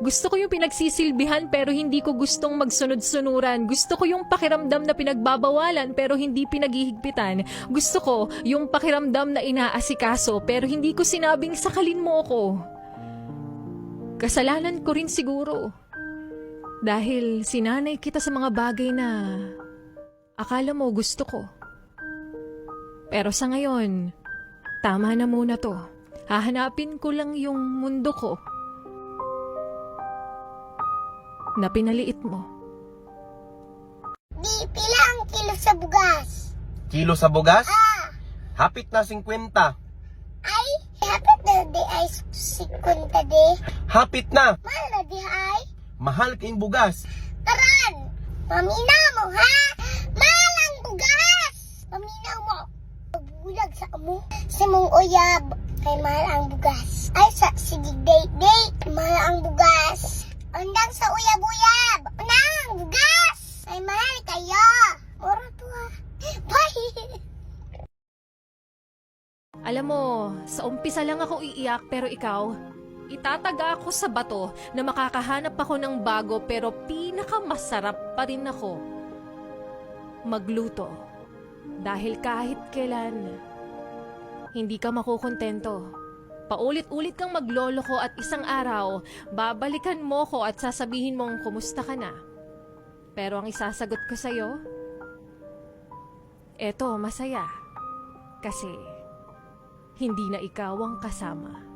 Gusto ko yung pinagsisilbihan pero hindi ko gustong magsunod-sunuran. Gusto ko yung pakiramdam na pinagbabawalan pero hindi pinaghihigpitan. Gusto ko yung pakiramdam na inaasikaso pero hindi ko sinabing sakalin mo ako. Kasalanan ko rin siguro. Dahil sinanay kita sa mga bagay na akala mo gusto ko. Pero sa ngayon, tama na muna to. Hahanapin ko lang yung mundo ko na pinaliit mo. Di pila ang kilo sa bugas. Kilo sa bugas? Ah, Hapit na 50. ay, dapat na di ay sikunta di. Hapit na. Mahal na di ay. Mahal kayong bugas. Taran! Pamina mo, ha? Mahal ang bugas! Paminaw mo. Bulag sa amo. Si mong uyab. Kay mahal ang bugas. Ay, sa sige date date. Mahal ang bugas. Undang sa uyab-uyab. Unang ang bugas. Ay, mahal kayo. Mura to ha. Bye! Alam mo, sa umpisa lang ako iiyak pero ikaw, itataga ako sa bato na makakahanap ako ng bago pero pinakamasarap pa rin ako magluto. Dahil kahit kailan, hindi ka makukontento. Paulit-ulit kang magloloko at isang araw, babalikan mo ko at sasabihin mong kumusta ka na. Pero ang isasagot ko sa'yo, eto, masaya. Kasi, hindi na ikaw ang kasama.